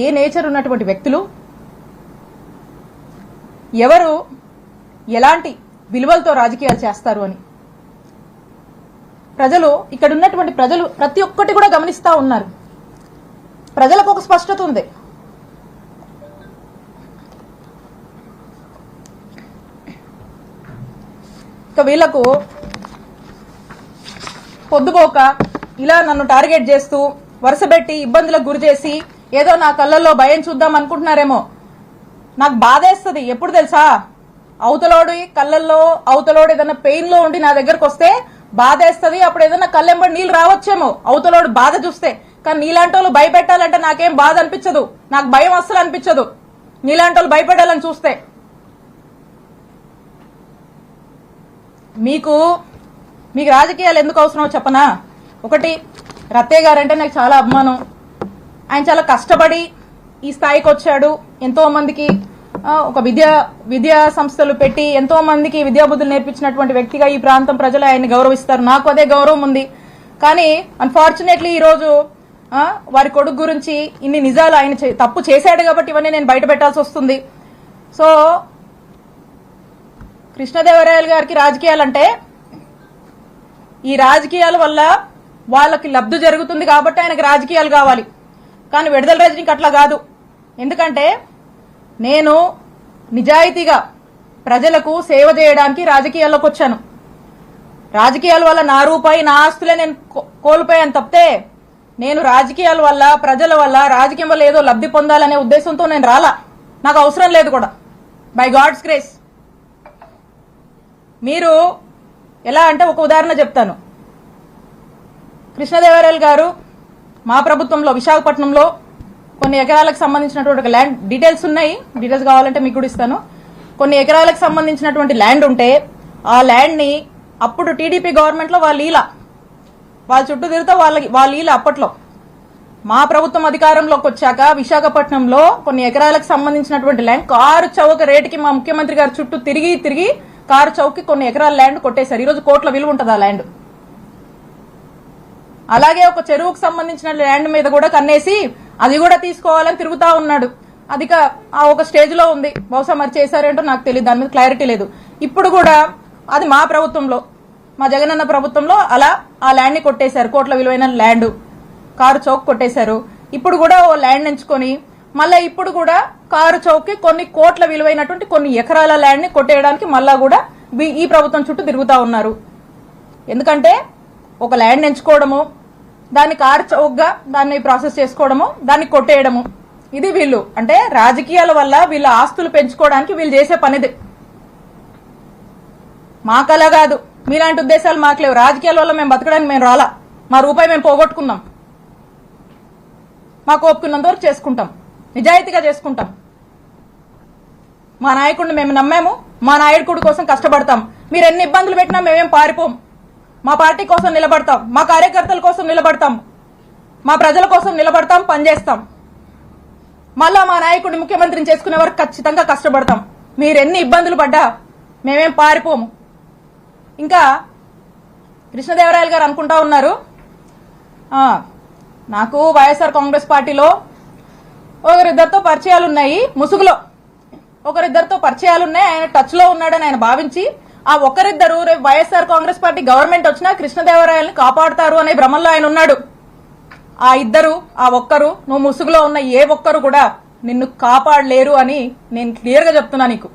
ఏ nature ఉన్నటువంటి వ్యక్తులు? ఎవరు ఎలాంటి విలువలతో రాజకీయాలు చేస్తారు అని? ప్రజలు ఇక్కడ ఉన్నటువంటి ప్రజలు ప్రతి ఒక్కటి కూడా గమనిస్తా ఉన్నారు. ప్రజలకు ఒక స్పష్టత ఉంది. ఇక వీళ్ళకు పొద్దుపోక ఇలా నన్ను టార్గెట్ చేస్తూ వరుసబెట్టి ఇబ్బందులకు గురి చేసి ఏదో నా కళ్ళల్లో భయం చూద్దాం అనుకుంటున్నారేమో. నాకు బాధేస్తుంది ఎప్పుడు తెలుసా? అవతలోడి కళ్ళల్లో అవతలోడు ఏదైనా పెయిన్లో ఉండి నా దగ్గరకు వస్తే బాధేస్తుంది అప్పుడు ఏదైనా కళ్ళెంబడి నీళ్ళు రావచ్చేమో. అవతలోడు బాధ చూస్తే. కానీ నీలాంటి వాళ్ళు భయపెట్టాలంటే నాకేం బాధ అనిపించదు. నాకు భయం అస్సలు అనిపించదు. నీలాంటి వాళ్ళు భయపెట్టాలని చూస్తే. మీకు మీకు రాజకీయాలు ఎందుకు అవసరమో చెప్పనా? ఒకటి రత్తయ్య గారంటే నాకు చాలా అభిమానం. ఆయన చాలా కష్టపడి ఈ స్థాయికి వచ్చాడు. ఎంతో మందికి ఒక విద్యా విద్యా సంస్థలు పెట్టి ఎంతో మందికి విద్యాబుద్ధులు నేర్పించినటువంటి వ్యక్తిగా ఈ ప్రాంతం ప్రజలు ఆయన్ని గౌరవిస్తారు. నాకు అదే గౌరవం ఉంది. కానీ అన్ఫార్చునేట్లీ ఈరోజు వారి కొడుకు గురించి ఇన్ని నిజాలు ఆయన చే- తప్పు చేశాడు కాబట్టి ఇవన్నీ నేను బయట పెట్టాల్సి వస్తుంది. సో కృష్ణదేవరాయలు గారికి రాజకీయాలంటే ఈ రాజకీయాల వల్ల వాళ్ళకి లబ్ధి జరుగుతుంది కాబట్టి ఆయనకు రాజకీయాలు కావాలి. కానీ విడుదల రజనీకి అట్లా కాదు. ఎందుకంటే నేను నిజాయితీగా ప్రజలకు సేవ చేయడానికి రాజకీయాల్లోకి వచ్చాను. రాజకీయాల వల్ల నా రూపాయి నా ఆస్తులే నేను కో- కోల్పోయాను తప్పితే నేను రాజకీయాల వల్ల ప్రజల వల్ల రాజకీయం వల్ల ఏదో లబ్ధి పొందాలనే ఉద్దేశంతో నేను రాలా. నాకు అవసరం లేదు కూడా. బై గాడ్స్ గ్రేస్ మీరు ఎలా అంటే ఒక ఉదాహరణ చెప్తాను. కృష్ణదేవరాయలు గారు మా ప్రభుత్వంలో విశాఖపట్నంలో కొన్ని ఎకరాలకు సంబంధించినటువంటి ఒక ల్యాండ్ డీటెయిల్స్ ఉన్నాయి. డీటెయిల్స్ కావాలంటే మీకు కూడా ఇస్తాను. కొన్ని ఎకరాలకు సంబంధించినటువంటి ల్యాండ్ ఉంటే ఆ ల్యాండ్ని అప్పుడు టీడీపీ గవర్నమెంట్లో వాళ్ళ లీల వాళ్ళ చుట్టూ తిరుగుతా వాళ్ళ లీల అప్పట్లో. మా ప్రభుత్వం అధికారంలోకి వచ్చాక విశాఖపట్నంలో కొన్ని ఎకరాలకు సంబంధించినటువంటి ల్యాండ్ కారు చౌక రేటుకి మా ముఖ్యమంత్రి గారు చుట్టూ తిరిగి తిరిగి కారు చౌక్కి కొన్ని ఎకరాల ల్యాండ్ కొట్టేశారు. ఈరోజు కోట్ల విలువ ఉంటుంది ఆ ల్యాండ్. అలాగే ఒక చెరువుకు సంబంధించిన ల్యాండ్ మీద కూడా కన్నేసి అది కూడా తీసుకోవాలని తిరుగుతా ఉన్నాడు. అది ఆ ఒక స్టేజ్లో ఉంది. బహుశా మరి చేశారేంటో నాకు తెలియదు దాని మీద క్లారిటీ లేదు. ఇప్పుడు కూడా అది మా ప్రభుత్వంలో మా జగనన్న ప్రభుత్వంలో అలా ఆ ల్యాండ్ని కొట్టేశారు. కోట్ల విలువైన ల్యాండ్ కారు చౌక్ కొట్టేశారు. ఇప్పుడు కూడా ఓ ల్యాండ్ ఎంచుకొని మళ్ళీ ఇప్పుడు కూడా కారు చౌక్కి కొన్ని కోట్ల విలువైనటువంటి కొన్ని ఎకరాల ల్యాండ్ని కొట్టేయడానికి మళ్ళా కూడా ఈ ప్రభుత్వం చుట్టూ తిరుగుతా ఉన్నారు. ఎందుకంటే ఒక ల్యాండ్ ఎంచుకోవడము దాన్ని కారు చౌకగా దాన్ని ప్రాసెస్ చేసుకోవడము దాన్ని కొట్టేయడము. ఇది వీళ్ళు. అంటే రాజకీయాల వల్ల వీళ్ళ ఆస్తులు పెంచుకోవడానికి వీళ్ళు చేసే పనిది. మాకలా కాదు. మీలాంటి ఉద్దేశాలు మాకు లేవు రాజకీయాల వల్ల మేము బతకడానికి మేము రాలా. మా రూపాయి మేము పోగొట్టుకున్నాం. మాకు ఒప్పుకున్నంత వరకు చేసుకుంటాం. నిజాయితీగా చేసుకుంటాం. మా నాయకుడిని మేము నమ్మాము. మా నాయకుడి కోసం కష్టపడతాం. మీరు ఎన్ని ఇబ్బందులు పెట్టినా మేమేం పారిపోం. మా పార్టీ కోసం నిలబడతాం మా కార్యకర్తల కోసం నిలబడతాం మా ప్రజల కోసం నిలబడతాం పనిచేస్తాం. మళ్ళా మా నాయకుడిని ముఖ్యమంత్రిని చేసుకునే వరకు ఖచ్చితంగా కష్టపడతాం. మీరు ఎన్ని ఇబ్బందులు పడ్డా మేమేం పారిపోము. ఇంకా కృష్ణదేవరాయలు గారు అనుకుంటా ఉన్నారు. నాకు వైఎస్ఆర్ కాంగ్రెస్ పార్టీలో ఒకరిద్దరితో పరిచయాలు ఉన్నాయి ముసుగులో. ఒకరిద్దరితో పరిచయాలు ఉన్నాయి ఆయన టచ్లో ఉన్నాడని ఆయన భావించి ఆ ఒకరిద్దరు రేపు వైఎస్ఆర్ కాంగ్రెస్ పార్టీ గవర్నమెంట్ వచ్చినా కృష్ణదేవరాయల్ని కాపాడుతారు అనే భ్రమంలో ఆయన ఉన్నాడు. ఆ ఇద్దరు ఆ ఒక్కరు నువ్వు ముసుగులో ఉన్న ఏ ఒక్కరు కూడా నిన్ను కాపాడలేరు అని నేను క్లియర్గా చెప్తున్నా నీకు.